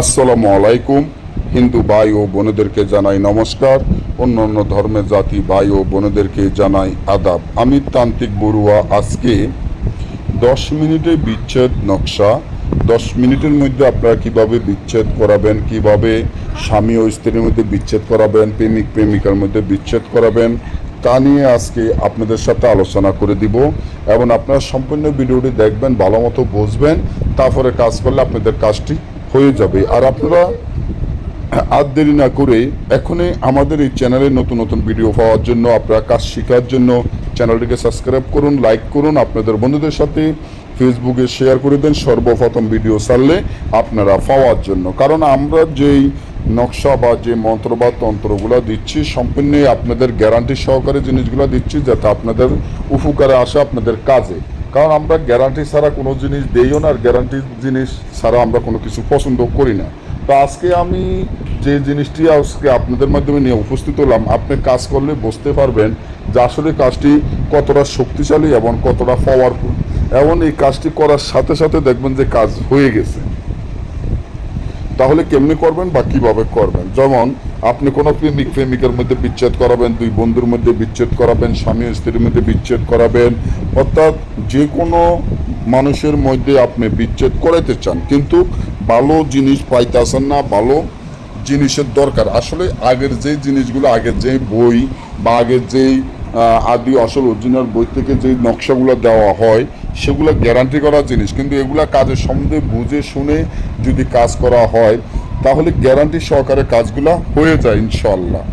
আসসালামু আলাইকুম। হিন্দু ভাই ও বোনেদেরকে জানাই নমস্কার। অন্য অন্য ধর্মের জাতি ভাই ও বোনেদেরকে জানাই আদাব। আমি তান্ত্রিক বড়ুয়া। আজকে দশ মিনিটে বিচ্ছেদ নকশা। দশ মিনিটের মধ্যে আপনারা কীভাবে বিচ্ছেদ করাবেন, কীভাবে স্বামী ও স্ত্রীর মধ্যে বিচ্ছেদ করাবেন, প্রেমিক প্রেমিকার মধ্যে বিচ্ছেদ করাবেন, তা নিয়ে আজকে আপনাদের সাথে আলোচনা করে দিব। এবং আপনারা সম্পূর্ণ ভিডিওটি দেখবেন ভালো মতো বুঝবেন, তারপরে কাজ করলে আপনাদের কাজটি হয়ে যাবে। আর আপনারা আর দেরি না করে এখনই আমাদের এই চ্যানেলে নতুন নতুন ভিডিও পাওয়ার জন্য, আপনারা কাজ শেখার জন্য চ্যানেলটিকে সাবস্ক্রাইব করুন, লাইক করুন, আপনাদের বন্ধুদের সাথে ফেসবুকে শেয়ার করে দেন, সর্বপ্রথম ভিডিও ছাড়লে আপনারা পাওয়ার জন্য। কারণ আমরা যেই নকশা বা যে মন্ত্র বা তন্ত্রগুলো দিচ্ছি, সম্পূর্ণই আপনাদের গ্যারান্টি সহকারে জিনিসগুলো দিচ্ছি, যাতে আপনাদের উপকারে আসে আপনাদের কাজে। কারণ আমরা গ্যারান্টি ছাড়া কোনো জিনিস দেইও না, আর গ্যারান্টি জিনিস ছাড়া আমরা কোনো কিছু পছন্দ করি না। তো আজকে আমি যে জিনিসটি আজকে আপনাদের মাধ্যমে নিয়ে উপস্থিত হলাম, আপনি কাজ করলে বুঝতে পারবেন যে আসলে কাজটি কতটা শক্তিশালী এবং কতটা পাওয়ারফুল এবং এই কাজটি করার সাথে সাথে দেখবেন যে কাজ হয়ে গেছে। তাহলে কেমনি করবেন বা কীভাবে করবেন? যেমন আপনি কোনো প্রেমিক প্রেমিকের মধ্যে বিচ্ছেদ করাবেন, দুই বন্ধুর মধ্যে বিচ্ছেদ করাবেন, স্বামী স্ত্রীর মধ্যে বিচ্ছেদ করাবেন। অর্থাৎ যে কোনো মানুষের মধ্যে আপনি বিচ্ছেদ করাইতে চান, কিন্তু ভালো জিনিস পাইতেছেন না, ভালো জিনিসের দরকার। আসলে আগের যে জিনিসগুলো, আগের যে বই বা আগের যেই আদি আসল অরিজিনাল বই থেকে যে নকশাগুলো দেওয়া হয়, সেগুলো গ্যারান্টি করা জিনিস। কিন্তু এগুলা কাজের সম্বন্ধে বুঝে শুনে যদি কাজ করা হয় তাহলে গ্যারান্টি সহকারে কাজগুলো হয়ে যায় ইনশাল্লাহ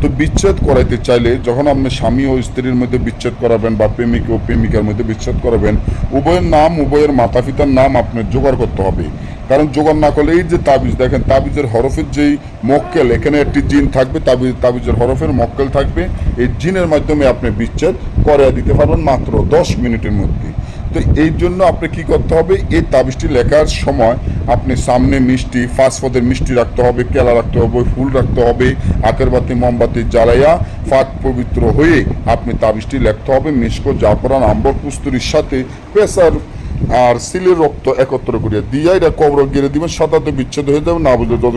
তো বিচ্ছেদ করাইতে চাইলে যখন আপনি স্বামী ও স্ত্রীর মধ্যে বিচ্ছেদ করাবেন বা প্রেমিক ও প্রেমিকার মধ্যে বিচ্ছেদ করাবেন, উভয়ের নাম, উভয়ের মাতা পিতার নাম আপনার জোগাড় করতে হবে। কারণ জোগাড় না করলে এই যে তাবিজ, দেখেন তাবিজের হরফের যেই মক্কেল, এখানে একটি জিন থাকবে, তাবিজ তাবিজের হরফের মক্কেল থাকবে। এই জিনের মাধ্যমে আপনি বিচ্ছেদ করে দিতে পারবেন মাত্র দশ মিনিটের মধ্যে। তো এই জন্য আপনি কি করতে হবে? এই তাবিজটি লেখার সময় আপনি সামনে মিষ্টি ফাঁস পদের মিষ্টি রাখতে হবে, কেলা রাখতে হবে, ফুল রাখতে হবে আকের বাতি, মোমবাতি জ্বালাইয়া ফাঁক পবিত্র হয়ে আপনি তাবিজটি লিখতে হবে। মিষ্ক জাফরান, আম্বর কুস্তুরির সাথে প্রেসার আর সিলের রক্ত একত্র করিয়া দিয়া এটা কবর গিরে দিবেন সাতাতে বিচ্ছেদ হয়ে যাবে, না বুঝলে যত